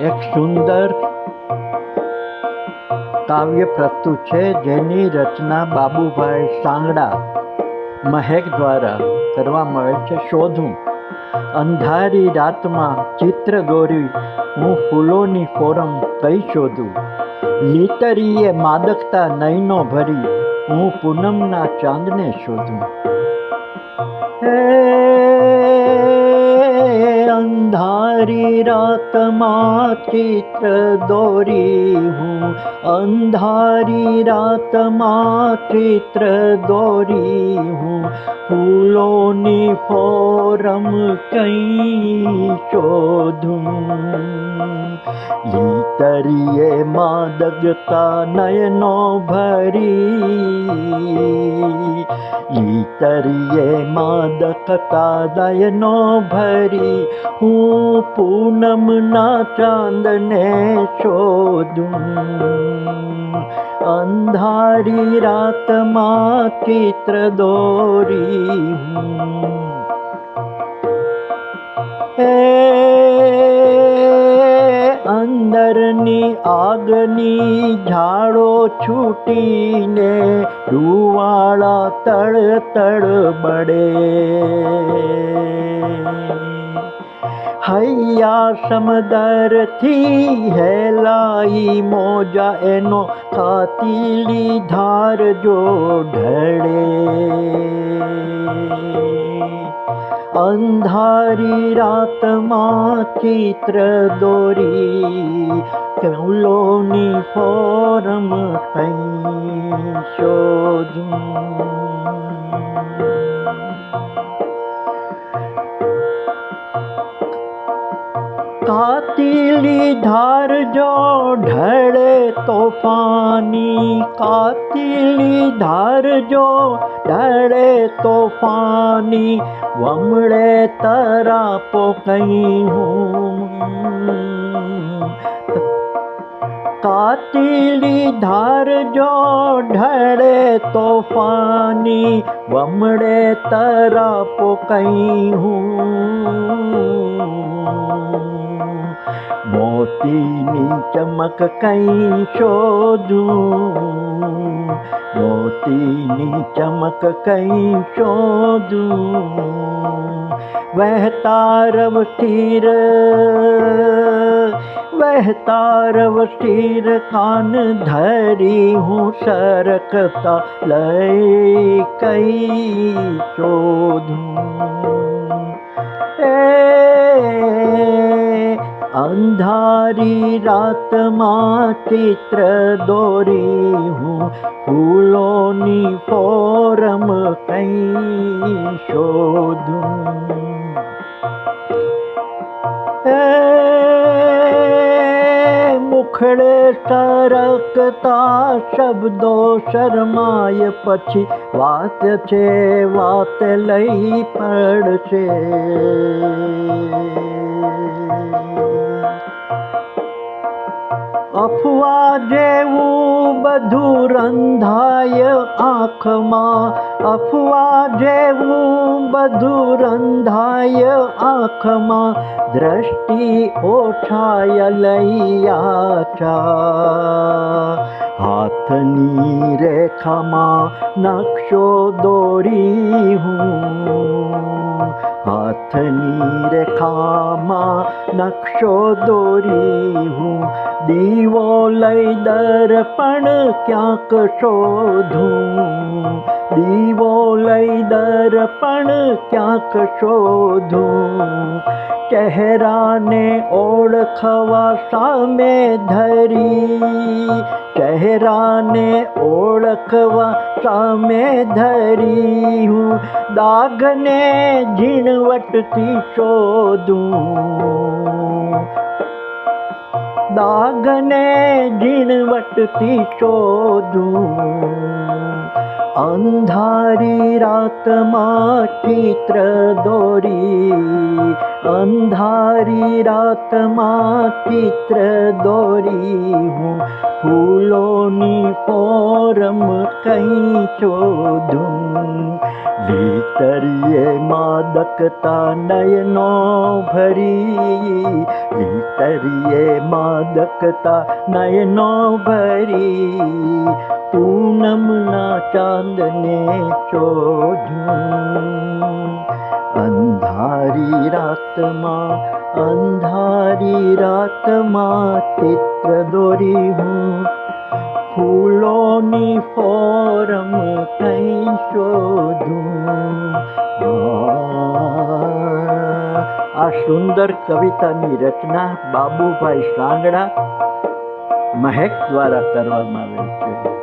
એક સુંદર કાવ્ય પ્રસ્તુત છે, જેની રચના બાબુભાઈ સાંગડા મહેક દ્વારા કરવા મળે છે. શોધું. અંધારી રાતમાં ચિત્ર દોરી હું ફૂલોની ફોરમ કઈ શોધું? લીતરીએ માદકતા નયનો ભરી હું પૂનમના ચાંદને શોધું. હે ी रातमात्र दोरिहु अन्धारि रातमात्र दोरि हूलो नी पौरं कै शोधु ये तरि मा दा नयनों भरी। ભરી લીતરીએ માદકતા દયનો ભરી હું પૂનમના ચાંદને શોધું અંધારી રાતમાં ચિત્ર દોરી એ અંદરની આગની છૂટીને રૂવાળા તળ તળ બળે. હૈયા સમદરથી હેલાઈ મોજા એનો કાતિલી ધાર જો ઢળે. અંધારી રાતમાં ચિત્ર દોરી ફૂલોની ફોરમ કઈ શોધું. કાતિલી ધાર જો ઢળે તોફાની. કાતિલી ધાર જો ઢળે તોફાની. વમળે તરાપો કહી હું. કાતિલી ધાર જો ઢળે તોફાની. વમળે તરાપો કહી હું. ीनी चमक कै चो दु मोती नी चमकै दु वह तारव ीर वे तारव ीर का धरि हु सरकता लय कई चो दु અંધારી રાતમાં ચિત્ર દોરી હું ફૂલોની ફોરમ કઈ શોધું. એ મુખડે સરકતા શબ્દો શરમાય પછી વાત છે વાત લઈ પડશે. અફવા જેવું બધું રંધાય આંખમાં અફવા જેવું બધું રંધાય આંખમાં દ્રષ્ટિ ઓછાય લઈ ચા હાથની રેખામાં નકશો દોરી હું હાથની રેખામાં નકશો દોરી હું દીવો લઈ દર્પણ ક્યાંક શોધું. દીવો લઈ દર્પણ ક્યાંક શોધું. ચહેરાને ઓળખવા સામે ધરી. ચહેરાને ઓળખવા સામે ધરી. હું દાગને ઝીણવટથી શોધું. दागने ने झिणवटति शोधु अन्धारी रात मा चित्र दोरी अन्धारी रात मा चित्र दोरि हूलोनि फोरम की चोधु ीतरि मादकता नयनो भरितरि मादता नय नो भरि। पू नमना चादने चोढ अन्धारी रातमा अन्धारी रातमात्र दोरि ફૂલોની ફોરમ કઈ શોધું. આ સુંદર કવિતાની રચના બાબુભાઈ સાંગડા મહેક દ્વારા કરવામાં આવેલ છે.